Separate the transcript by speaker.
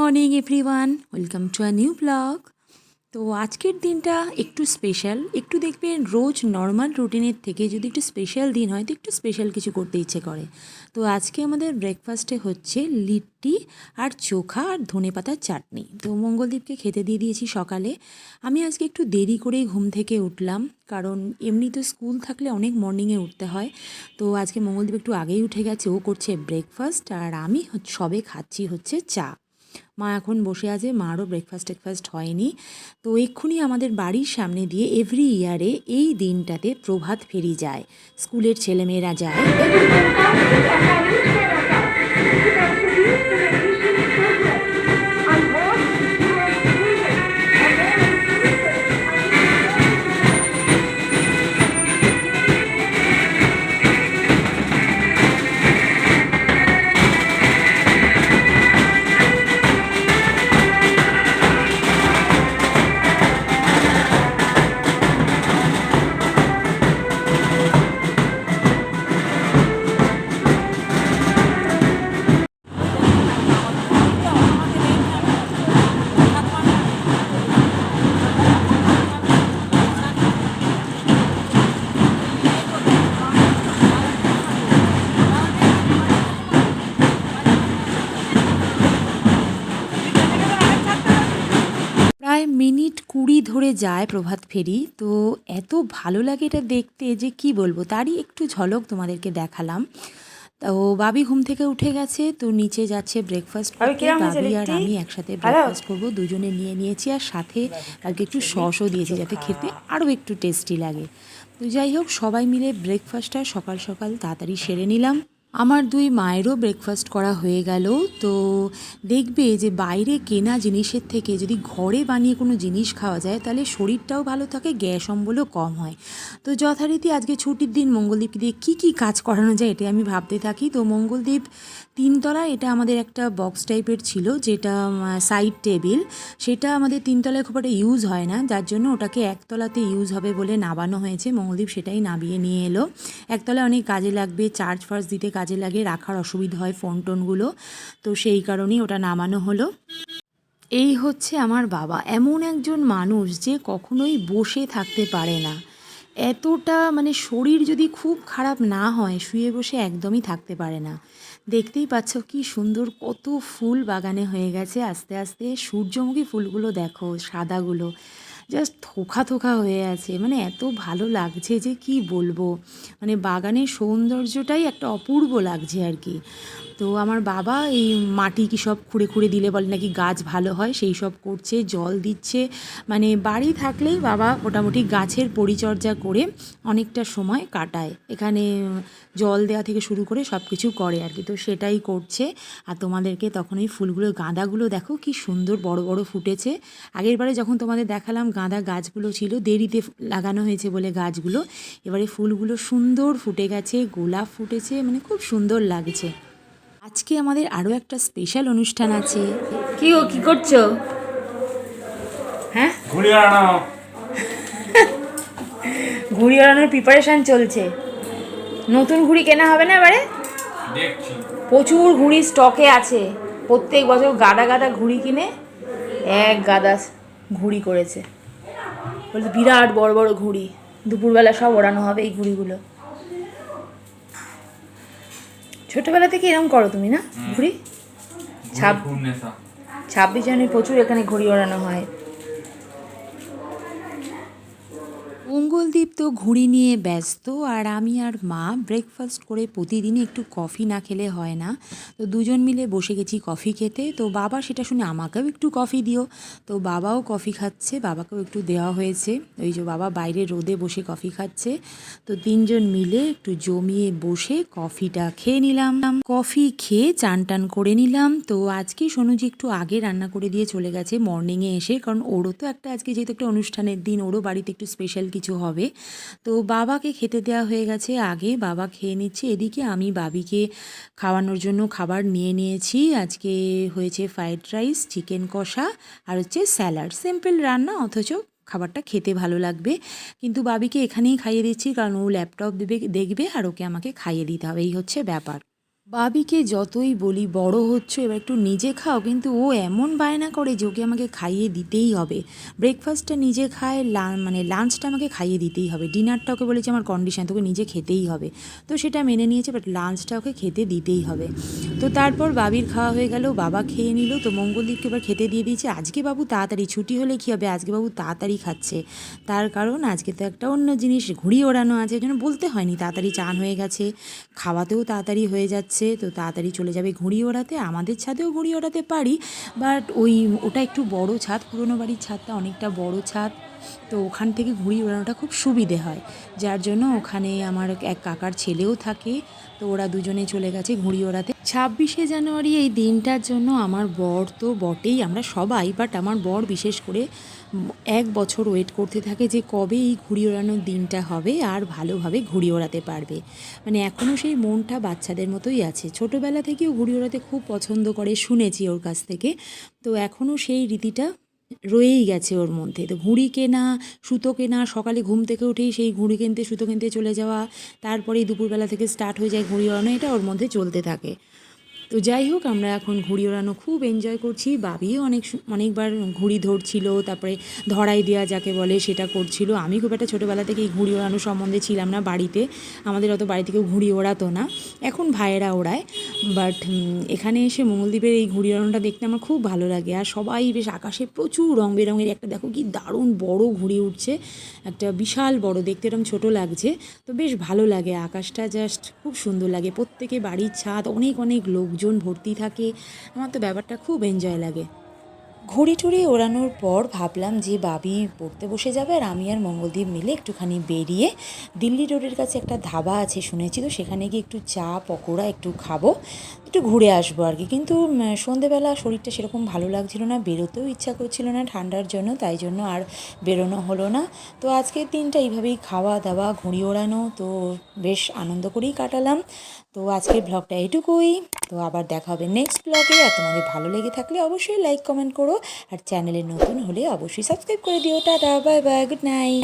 Speaker 1: Morning everyone welcome to a new blog তো আজকের দিনটা একটু স্পেশাল একটু দেখবেন রোজ নর্মাল রুটিনের থেকে যদি একটু স্পেশাল দিন হয়, তো একটু স্পেশাল কিছু করতে ইচ্ছে করে। তো আজকে আমাদের ব্রেকফাস্টে হচ্ছে লিট্টি আর চোখা আর ধনে পাতার চাটনি। তো মঙ্গলদীপকে খেতে দিয়ে দিয়েছি সকালে। আমি আজকে একটু দেরি করেই ঘুম থেকে উঠলাম, কারণ এমনি তো স্কুল থাকলে অনেক মর্নিংয়ে উঠতে হয়। তো আজকে মঙ্গলদীপ একটু আগেই উঠে গেছে, ও করছে ব্রেকফাস্ট আর আমি সবে খাচ্ছি হচ্ছে চা। মা এখন বসে আছে, মারও ব্রেকফাস্ট টেকফাস্ট হয়নি। তো এক্ষুনি আমাদের বাড়ির সামনে দিয়ে এভরি ইয়ারে এই দিনটাতে প্রভাত ফেরি যায়। স্কুলের ছেলেমেয়েরা যায়। ধরে যায় প্রভাত ফেরি তো এত ভালো লাগে এটা দেখতে যে কি বলব তারই একটু ঝলক তোমাদেরকে দেখালাম। তো বাবি ঘুম থেকে উঠে গেছে তো নিচে যাচ্ছে ব্রেকফাস্ট
Speaker 2: বাবি,
Speaker 1: করতে। বাবি আর আমি একসাথে ব্রেকফাস্ট করব দুজনে নিয়ে নিয়েছি আর সাথে কালকে একটু সসও দিয়েছি যাতে খেতে আরও একটু টেস্টি লাগে। তো যাই হোক সবাই মিলে ব্রেকফাস্টটা সকাল সকাল তাড়াতাড়ি সেরে নিলাম। আমার দুই মায়েরও ব্রেকফাস্ট করা হয়ে গেল, তো দেখবে যে বাইরে কেনা জিনিসের থেকে যদি ঘরে বানিয়ে কোনো জিনিস খাওয়া যায়, তাহলে শরীরটাও ভালো থাকে, গ্যাস অম্বলও কম হয়। তো যথারীতি আজকে ছুটির দিন মঙ্গলদীপকে দিয়ে কী কী কাজ করানো যায় এটা আমি ভাবতে থাকি। তো মঙ্গলদীপ তিনতলা এটা আমাদের একটা বক্স টাইপের ছিল, যেটা সাইড টেবিল সেটা আমাদের তিনতলায় খুব একটা ইউজ হয় না, যার জন্য ওটাকে একতলাতে ইউজ হবে বলে নাবানো হয়েছে। মঙ্গলদীপ সেটাই নাবিয়ে নিয়ে এলো। একতলায় অনেক কাজে লাগবে চার্জ ফার্জ দিতে কাজে লাগে রাখার অসুবিধা হয় ফোন টোনগুলো। তো সেই কারণেই ওটা নামানো হলো। এই হচ্ছে আমার বাবা। এমন একজন মানুষ যে কখনোই বসে থাকতে পারে না। এতটা মানে শরীর যদি খুব খারাপ না হয়, শুয়ে বসে একদমই থাকতে পারে না। দেখতেই পাচ্ছ কি সুন্দর, কত ফুল বাগানে হয়ে গেছে। আস্তে আস্তে সূর্যমুখী ফুলগুলো দেখো, সাদাগুলো। জাস্ট থোকা থোকা হয়ে আছে। মানে এত ভালো লাগছে যে কি বলব? মানে বাগানের সৌন্দর্যটাই একটা অপূর্ব লাগছে আর কি। তো আমার বাবা এই মাটি কি সব খুঁড়ে খুঁড়ে দিলে বলে নাকি গাছ ভালো হয়, সেই সব করছে, জল দিচ্ছে। মানে বাড়ি থাকলেই বাবা মোটামুটি গাছের পরিচর্যা করে অনেকটা সময় কাটায়। এখানে জল দেওয়া থেকে শুরু করে সব কিছু করে আর কি। তো সেটাই করছে। আর তোমাদেরকে তখন এই ফুলগুলো, গাঁদাগুলো দেখো কি সুন্দর বড় বড় ফুটেছে। আগের বারে যখন তোমাদের দেখালাম গাঁদা গাছগুলো ছিল, দেরিতে লাগানো হয়েছে বলে গাছগুলো, এবারে ফুলগুলো সুন্দর ফুটে গেছে, গোলাপ ফুটেছে মানে খুব সুন্দর লাগছে। আজকে আমাদের আরও একটা স্পেশাল অনুষ্ঠান আছে।
Speaker 2: কি ও কি করছ? হ্যাঁ?
Speaker 3: ঘুরিয়ে আনো।
Speaker 2: ঘুড়ি ওড়ানোর প্রিপারেশন চলছে। নতুন ঘুড়ি কেনা হবে না এবারে?
Speaker 3: দেখছি।
Speaker 2: প্রচুর ঘুড়ি স্টকে আছে। প্রত্যেক বছর গাদা গাদা ঘুড়ি কিনে এক গাদা ঘুড়ি করেছে। বলতে বিরাট বড় বড় ঘুড়ি। দুপুরবেলা সব ওড়ানো হবে এই ঘুড়িগুলো। ছোটবেলা থেকে এরকম করো তুমি না? ঘুড়ি? ছাব ছাব্বিশ জানুয়ারি প্রচুর এখানে ঘুড়ি ওড়ানো হয়।
Speaker 1: মঙ্গলদীপ তো ঘুড়ি নিয়ে ব্যস্ত আর আমি আর মা ব্রেকফাস্ট করে প্রতিদিনই একটু কফি না খেলে হয় না। তো দুজন মিলে বসে গেছি কফি খেতে। তো বাবা সেটা শুনে আমাকেও একটু কফি দিও। তো বাবাও কফি খাচ্ছে, বাবাকেও একটু দেওয়া হয়েছে। ওই যে বাবা বাইরে রোদে বসে কফি খাচ্ছে। তো তিনজন মিলে একটু জমিয়ে বসে কফিটা খেয়ে নিলাম। কফি খেয়ে চান টান করে নিলাম। তো আজকে সোনুজি একটু আগে রান্না করে দিয়ে চলে গেছে মর্নিংয়ে এসে। কারণ ওরও তো একটা আজকে যেহেতু একটা অনুষ্ঠানের দিন, ওরও বাড়িতে একটু স্পেশাল কিছু হবে। তো বাবাকে খেতে দেওয়া হয়ে গেছে। আগে বাবা খেয়ে নিচ্ছে। এদিকে আমি বাবিকে খাওয়ানোর জন্য খাবার নিয়ে নিয়েছি। আজকে হয়েছে ফ্রাইড রাইস চিকেন কষা আর হচ্ছে স্যালাড সিম্পল রান্না, অথচ খাবারটা খেতে ভালো লাগবে। কিন্তু বাবিকে এখানেই খাইয়ে দিচ্ছি, কারণ ও ল্যাপটপ দেবে, দেখবে আর ওকে আমাকে খাইয়ে দিতে হবে। এই হচ্ছে ব্যাপার। বাবিকে যতই বলি, বড় হচ্ছে, এবার একটু নিজে খাও। কিন্তু ও এমন বায়না করে যে ওকে আমাকে খাইয়ে দিতেই হবে। ব্রেকফাস্টটা নিজে খায় মানে লাঞ্চটা আমাকে খাইয়ে দিতেই হবে। ডিনারটা ওকে বলেছে আমার কন্ডিশন তোকে নিজে খেতেই হবে। তো সেটা মেনে নিয়েছে বাট লাঞ্চটা ওকে খেতে দিতেই হবে। তো তারপর বাবির খাওয়া হয়ে গেল, বাবা খেয়ে নিল। তো মঙ্গলদীপকে এবার খেতে দিয়ে দিয়েছে, আজকে বাবু তাড়াতাড়ি, ছুটি হলে কী হবে? আজকে বাবু তাড়াতাড়ি খাচ্ছে। তার কারণ আজকে তো একটা অন্য জিনিস, ঘুড়ি ওড়ানো আছে জন্য বলতে হয়নি, তাড়াতাড়ি চান হয়ে গেছে, খাওয়াতেও তাড়াতাড়ি হয়ে যাচ্ছে। তো তাড়াতাড়ি চলে যাবে ঘুড়ি ওড়াতে, আমাদের ছাদেও ঘুড়ি ওড়াতে পারি। বাট ওই, ওটা একটু বড় ছাদ, পুরনো বাড়ির ছাদটা অনেকটা বড় ছাদ। তো ওখান থেকে ঘুড়ি ওড়ানোটা খুব সুবিধে হয়। যার জন্য ওখানে আমার এক কাকার ছেলেও থাকে, তো ওরা দুজনে চলে গেছে ঘুড়ি ওড়াতে ছাব্বিশে জানুয়ারি এই দিনটার জন্য আমার বর তো বটেই, আমরা সবাই বাট আমার বর বিশেষ করে এক বছর ওয়েট করতে থাকে যে কবে এই ঘুড়ি ওড়ানোর দিনটা হবে আর ভালোভাবে ঘুড়ি ওড়াতে পারবে। মানে এখনও সেই মনটা বাচ্চাদের মতোই আছে। ছোটোবেলা থেকেও ঘুড়ি ওড়াতে খুব পছন্দ করে, শুনেছি ওর কাছ থেকে। তো এখনও সেই রীতিটা রয়েই গেছে ওর মধ্যে। তো ঘুড়ি কেনা, সুতো কেনা, সকালে ঘুম থেকে উঠেই সেই ঘুড়ি কিনতে, সুতো কিনতে চলে যাওয়া, তারপরেই দুপুরবেলা থেকে স্টার্ট হয়ে যায় ঘুড়ি ওড়ানো, এটা ওর মধ্যে চলতে থাকে। তো যাই হোক, আমরা এখন ঘুড়ি ওড়ানো খুব এনজয় করছি। বাবিও অনেক অনেকবার ঘুড়ি ধরছিল, তারপরে ধরাই দেওয়া যাকে বলে সেটা করছিল। আমি খুব একটা ছোটোবেলা থেকে এই ঘুড়ি ওড়ানো সম্বন্ধে ছিলাম না বাড়িতে। আমাদের অত বাড়ি থেকেও ঘুড়ি ওড়াতো না। এখন ভাইয়েরা ওড়ায়। বাট এখানে এসে মঙ্গলদ্বীপের এই ঘুড়ি দেখতে আমার খুব ভালো লাগে। আর সবাই বেশ আকাশে প্রচুর রং বেরঙের একটা, দেখো কি দারুণ বড় ঘুড়ি উঠছে। একটা বিশাল বড়, দেখতে এরকম ছোট লাগছে। তো বেশ ভালো লাগে, আকাশটা জাস্ট খুব সুন্দর লাগে। প্রত্যেকে বাড়ির ছাদ, অনেক অনেক লোকজন ভর্তি থাকে। আমার তো ব্যাপারটা খুব এনজয় লাগে। ঘড়ি টড়ি ওড়ানোর পর ভাবলাম যে বাবি পড়তে বসে যাবে আর আমি আর মঙ্গলদীপ মিলে একটুখানি বেরিয়ে দিল্লি রোডের কাছে একটা ধাবা আছে শুনেছি তো সেখানে গিয়ে একটু চা, পকোড়া একটু খাব, একটু ঘুরে আসব আর কি। কিন্তু সন্ধেবেলা শরীরটা সেরকম ভালো লাগছিল না, বেরোতেও ইচ্ছা করছিল না ঠান্ডার জন্য, তাই জন্য আর বেরোনো হলো না। তো আজকের দিনটা এইভাবেই খাওয়া দাওয়া, ঘুড়ি ওড়ানো, তো বেশ আনন্দ করেই কাটালাম। তো আজকের ব্লগটা এটুকুই। তো আবার দেখা হবে নেক্সট ব্লগে। আর তোমাদের ভালো লেগে থাকলে অবশ্যই লাইক কমেন্ট করো। আর চ্যানেলে নতুন হলে অবশ্যই সাবস্ক্রাইব করে দিও। Tata bye bye good night.